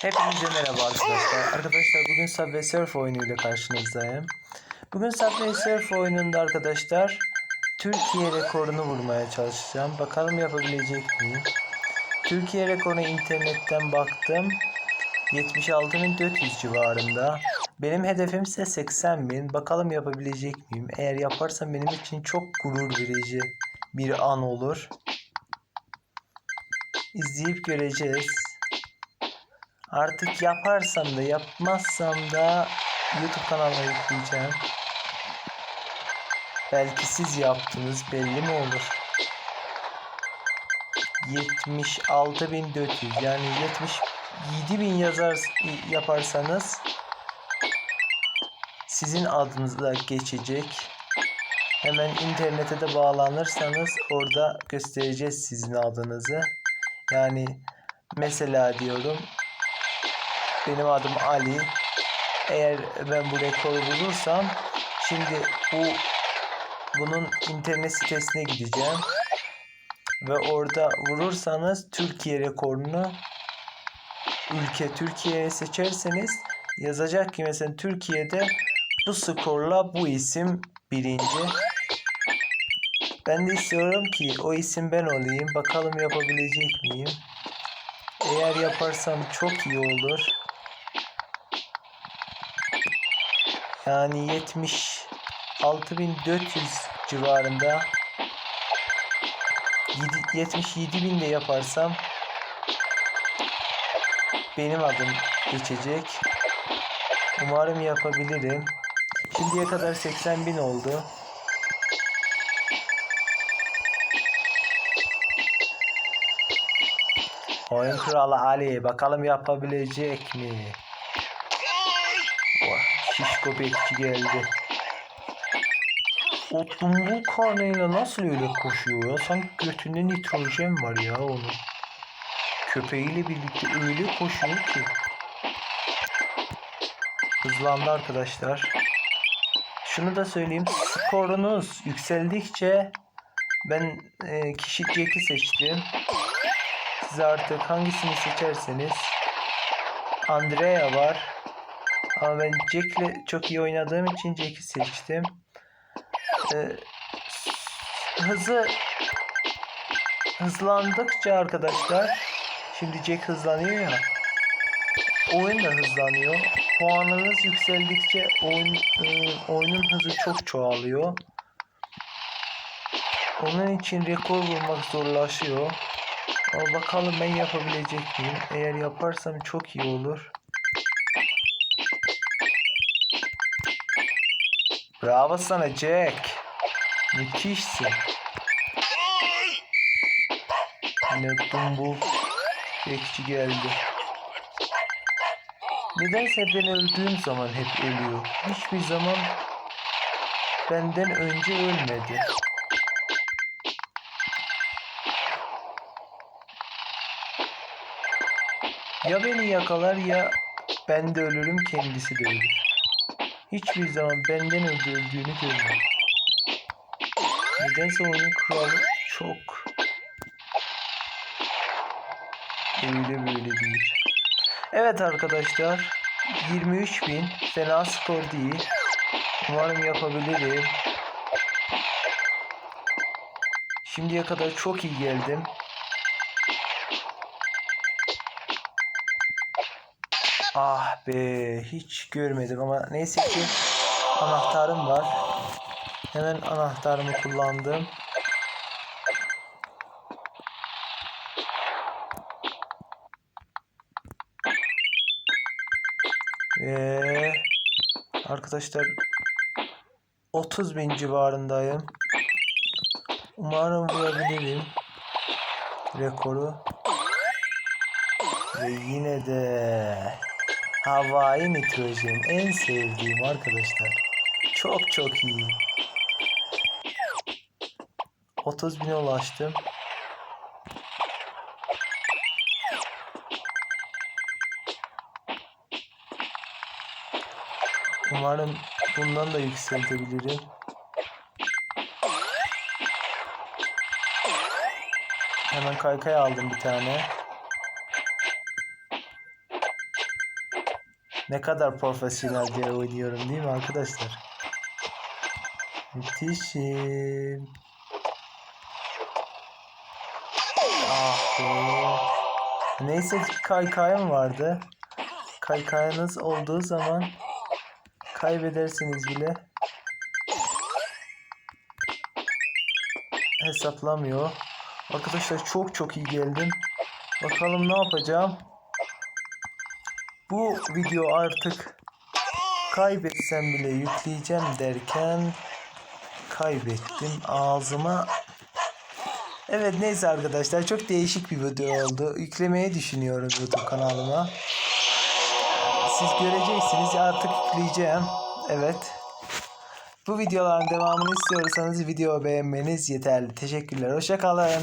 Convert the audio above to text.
Hepinize merhaba arkadaşlar. Arkadaşlar bugün Subway Surf oyunuyla karşınızdayım. Bugün Subway Surf oyununda arkadaşlar Türkiye rekorunu vurmaya çalışacağım. Bakalım yapabilecek miyim? Türkiye rekoruna internetten baktım. 76.400 civarında. Benim hedefim ise 80.000. Bakalım yapabilecek miyim? Eğer yaparsam benim için çok gurur verici bir an olur. İzleyip göreceğiz. Artık yaparsam da yapmazsam da YouTube kanalına yükleyeceğim. Belki siz yaptınız belli mi olur? 76.400 yani 77.000 yazar yaparsanız sizin adınızla geçecek. Hemen internete de bağlanırsanız orada göstereceğiz sizin adınızı. Yani mesela diyorum benim adım Ali. Eğer ben bu rekoru bulursam şimdi bu bunun internet sitesine gideceğim. Ve orada vurursanız Türkiye rekorunu ülke Türkiye'ye seçerseniz yazacak ki mesela Türkiye'de bu skorla bu isim birinci. Ben de istiyorum ki o isim ben olayım. Bakalım yapabilecek miyim? Eğer yaparsam çok iyi olur. Yani 76.400 civarında 77.000 de yaparsam benim adım geçecek. Umarım yapabilirim. Şimdiye kadar 80.000 oldu. Oyun kralı Ali bakalım yapabilecek mi? Vah, şişko bekçi geldi. O tumbul karnıyla nasıl öyle koşuyor ya? Sanki götünde nitrojen var ya onun. Köpeğiyle birlikte öyle koşuyor ki. Hızlandı arkadaşlar. Şunu da söyleyeyim. Skorunuz yükseldikçe ben e, kişi Jack'i seçtim. Siz artık hangisini seçerseniz Andrea var. Ama ben Jack'le çok iyi oynadığım için Jack'i seçtim. Ee, hızı hızlandıkça arkadaşlar şimdi Jack hızlanıyor ya oyun da hızlanıyor. Puanınız yükseldikçe oyun, e, oyunun hızı çok çoğalıyor. Onun için rekor vurmak zorlaşıyor. Ama bakalım ben yapabilecek miyim? Eğer yaparsam çok iyi olur. Bravo sana Jack. Müthişsin. Yine Dumbo bekçi geldi. Nedense ben öldüğüm zaman hep ölüyor. Hiçbir zaman benden önce ölmedi. Ya beni yakalar ya ben de ölürüm kendisi de ölür. Hiçbir zaman benden önce öldüğünü görmedim. Nedense oyunun kuralı çok öyle böyle değil. Evet arkadaşlar 23.000 fena skor değil. Umarım yapabilirim. Şimdiye kadar çok iyi geldim. Ah be hiç görmedim ama neyse ki anahtarım var. Hemen anahtarımı kullandım. Ve arkadaşlar 30 bin civarındayım. Umarım vurabilirim rekoru. Ve yine de havai nitrojen en sevdiğim arkadaşlar. Çok çok iyi. 30 bine ulaştım. Umarım bundan da yükseltebilirim. Hemen kaykay aldım bir tane. Ne kadar profesyonelce oynuyorum değil mi arkadaşlar? Müthişim. Ah be. Neyse ki kaykayım vardı. Kaykayınız olduğu zaman kaybedersiniz bile. Hesaplamıyor. Arkadaşlar çok çok iyi geldim. Bakalım ne yapacağım. Bu video artık kaybetsem bile yükleyeceğim derken kaybettim ağzıma. Evet neyse arkadaşlar çok değişik bir video oldu. Yüklemeyi düşünüyorum YouTube kanalıma. Siz göreceksiniz artık yükleyeceğim. Evet. Bu videoların devamını istiyorsanız video beğenmeniz yeterli. Teşekkürler. Hoşçakalın.